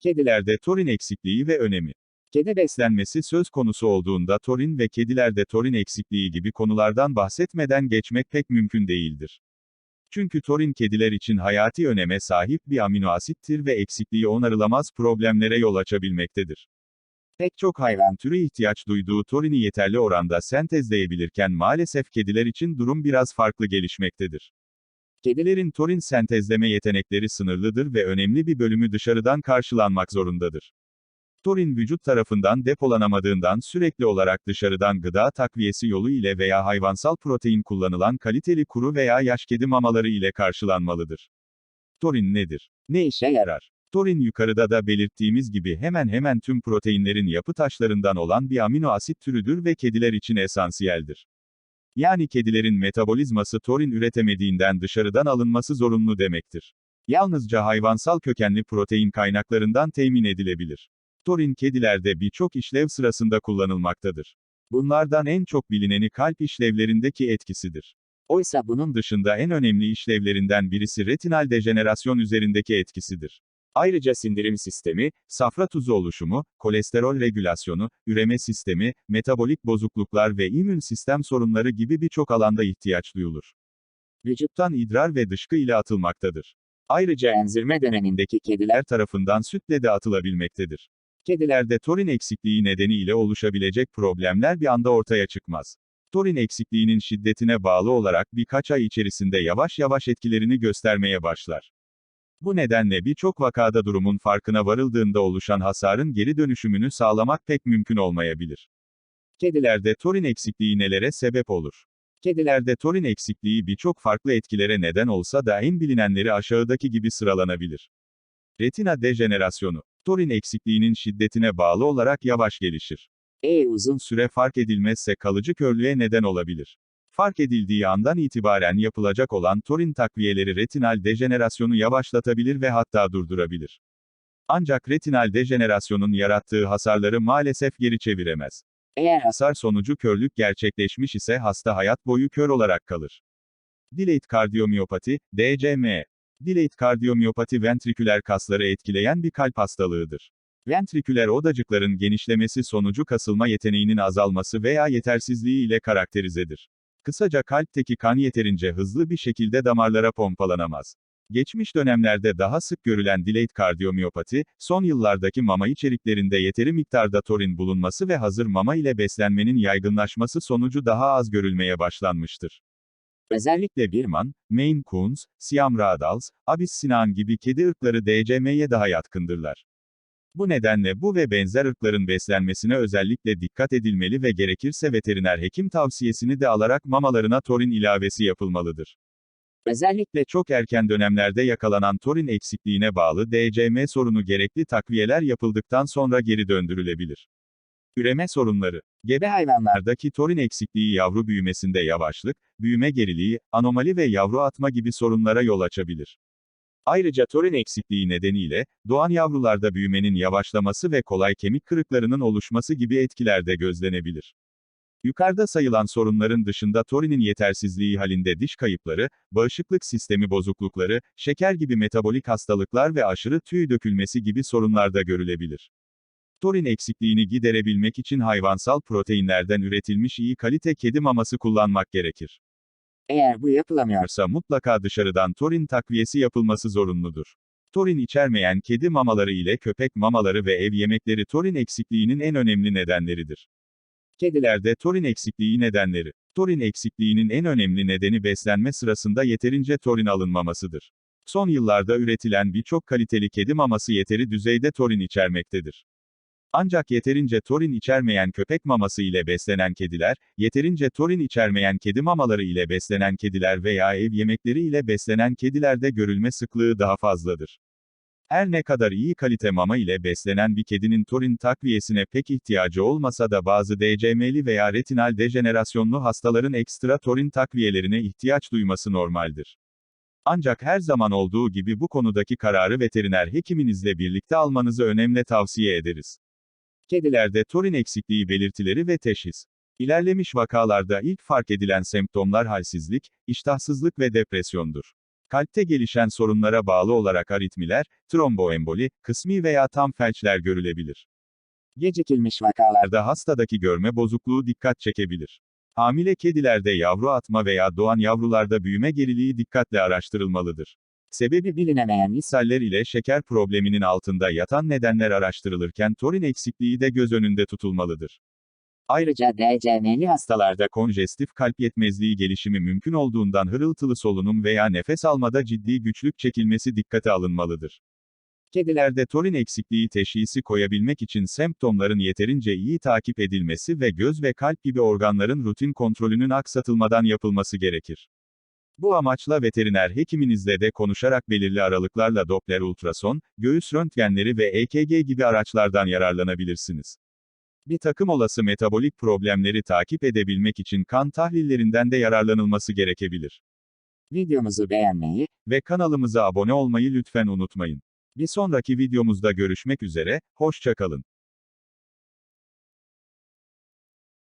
Kedilerde torin eksikliği ve önemi. Kedi beslenmesi söz konusu olduğunda torin ve kedilerde torin eksikliği gibi konulardan bahsetmeden geçmek pek mümkün değildir. Çünkü torin kediler için hayati öneme sahip bir amino asittir ve eksikliği onarılamaz problemlere yol açabilmektedir. Pek çok hayvan türü ihtiyaç duyduğu torini yeterli oranda sentezleyebilirken maalesef kediler için durum biraz farklı gelişmektedir. Kedilerin torin sentezleme yetenekleri sınırlıdır ve önemli bir bölümü dışarıdan karşılanmak zorundadır. Torin vücut tarafından depolanamadığından sürekli olarak dışarıdan gıda takviyesi yolu ile veya hayvansal protein kullanılan kaliteli kuru veya yaş kedi mamaları ile karşılanmalıdır. Torin nedir? Ne işe yarar? Torin yukarıda da belirttiğimiz gibi hemen hemen tüm proteinlerin yapı taşlarından olan bir amino asit türüdür ve kediler için esansiyeldir. Yani kedilerin metabolizması torin üretemediğinden dışarıdan alınması zorunlu demektir. Yalnızca hayvansal kökenli protein kaynaklarından temin edilebilir. Torin kedilerde birçok işlev sırasında kullanılmaktadır. Bunlardan en çok bilineni kalp işlevlerindeki etkisidir. Oysa bunun dışında en önemli işlevlerinden birisi retinal dejenerasyon üzerindeki etkisidir. Ayrıca sindirim sistemi, safra tuzu oluşumu, kolesterol regülasyonu, üreme sistemi, metabolik bozukluklar ve immün sistem sorunları gibi birçok alanda ihtiyaç duyulur. Vücuttan idrar ve dışkı ile atılmaktadır. Ayrıca enzirme dönemindeki kediler tarafından sütle de atılabilmektedir. Kedilerde torin eksikliği nedeniyle oluşabilecek problemler bir anda ortaya çıkmaz. Torin eksikliğinin şiddetine bağlı olarak birkaç ay içerisinde yavaş yavaş etkilerini göstermeye başlar. Bu nedenle birçok vakada durumun farkına varıldığında oluşan hasarın geri dönüşümünü sağlamak pek mümkün olmayabilir. Kedilerde torin eksikliği nelere sebep olur? Kedilerde torin eksikliği birçok farklı etkilere neden olsa da en bilinenleri aşağıdaki gibi sıralanabilir. Retina dejenerasyonu. Torin eksikliğinin şiddetine bağlı olarak yavaş gelişir. E uzun süre fark edilmezse kalıcı körlüğe neden olabilir. Fark edildiği andan itibaren yapılacak olan torin takviyeleri retinal dejenerasyonu yavaşlatabilir ve hatta durdurabilir. Ancak retinal dejenerasyonun yarattığı hasarları maalesef geri çeviremez. Eğer hasar sonucu körlük gerçekleşmiş ise hasta hayat boyu kör olarak kalır. Delayed kardiyomiyopati, DCM. Delayed kardiyomiyopati ventriküler kasları etkileyen bir kalp hastalığıdır. Ventriküler odacıkların genişlemesi sonucu kasılma yeteneğinin azalması veya yetersizliği ile karakterizedir. Kısaca kalpteki kan yeterince hızlı bir şekilde damarlara pompalanamaz. Geçmiş dönemlerde daha sık görülen delayed kardiyomiyopati, son yıllardaki mama içeriklerinde yeteri miktarda torin bulunması ve hazır mama ile beslenmenin yaygınlaşması sonucu daha az görülmeye başlanmıştır. Özellikle Birman, Maine Coons, Siam Radals, Abyssinian gibi kedi ırkları DCM'ye daha yatkındırlar. Bu nedenle bu ve benzer ırkların beslenmesine özellikle dikkat edilmeli ve gerekirse veteriner hekim tavsiyesini de alarak mamalarına torin ilavesi yapılmalıdır. Özellikle çok erken dönemlerde yakalanan torin eksikliğine bağlı DCM sorunu gerekli takviyeler yapıldıktan sonra geri döndürülebilir. Üreme sorunları. Gebe hayvanlardaki torin eksikliği yavru büyümesinde yavaşlık, büyüme geriliği, anomali ve yavru atma gibi sorunlara yol açabilir. Ayrıca torin eksikliği nedeniyle, doğan yavrularda büyümenin yavaşlaması ve kolay kemik kırıklarının oluşması gibi etkiler de gözlenebilir. Yukarıda sayılan sorunların dışında torinin yetersizliği halinde diş kayıpları, bağışıklık sistemi bozuklukları, şeker gibi metabolik hastalıklar ve aşırı tüy dökülmesi gibi sorunlar da görülebilir. Torin eksikliğini giderebilmek için hayvansal proteinlerden üretilmiş iyi kalite kedi maması kullanmak gerekir. Eğer bu yapılamıyorsa mutlaka dışarıdan torin takviyesi yapılması zorunludur. Torin içermeyen kedi mamaları ile köpek mamaları ve ev yemekleri torin eksikliğinin en önemli nedenleridir. Kedilerde torin eksikliği nedenleri. Torin eksikliğinin en önemli nedeni beslenme sırasında yeterince torin alınmamasıdır. Son yıllarda üretilen birçok kaliteli kedi maması yeteri düzeyde torin içermektedir. Ancak yeterince torin içermeyen köpek maması ile beslenen kediler, yeterince torin içermeyen kedi mamaları ile beslenen kediler veya ev yemekleri ile beslenen kedilerde görülme sıklığı daha fazladır. Her ne kadar iyi kalite mama ile beslenen bir kedinin torin takviyesine pek ihtiyacı olmasa da bazı DCM'li veya retinal dejenerasyonlu hastaların ekstra torin takviyelerine ihtiyaç duyması normaldir. Ancak her zaman olduğu gibi bu konudaki kararı veteriner hekiminizle birlikte almanızı önemli tavsiye ederiz. Kedilerde torin eksikliği belirtileri ve teşhis. İlerlemiş vakalarda ilk fark edilen semptomlar halsizlik, iştahsızlık ve depresyondur. Kalpte gelişen sorunlara bağlı olarak aritmiler, tromboemboli, kısmi veya tam felçler görülebilir. Gecikilmiş vakalar Da hastadaki görme bozukluğu dikkat çekebilir. Hamile kedilerde yavru atma veya doğan yavrularda büyüme geriliği dikkatle araştırılmalıdır. Sebebi bilinemeyen is ishaller ile şeker probleminin altında yatan nedenler araştırılırken torin eksikliği de göz önünde tutulmalıdır. ayrıca DCM'li hastalarda Da konjestif kalp yetmezliği gelişimi mümkün olduğundan hırıltılı solunum veya nefes almada ciddi güçlük çekilmesi dikkate alınmalıdır. Kedilerde torin eksikliği teşhisi koyabilmek için semptomların yeterince iyi takip edilmesi ve göz ve kalp gibi organların rutin kontrolünün aksatılmadan yapılması gerekir. Bu amaçla veteriner hekiminizle de konuşarak belirli aralıklarla Doppler ultrason, göğüs röntgenleri ve EKG gibi araçlardan yararlanabilirsiniz. Bir takım olası metabolik problemleri takip edebilmek için kan tahlillerinden de yararlanılması gerekebilir. videomuzu beğenmeyi Ve kanalımıza abone olmayı lütfen unutmayın. Bir sonraki videomuzda görüşmek üzere, hoşça kalın.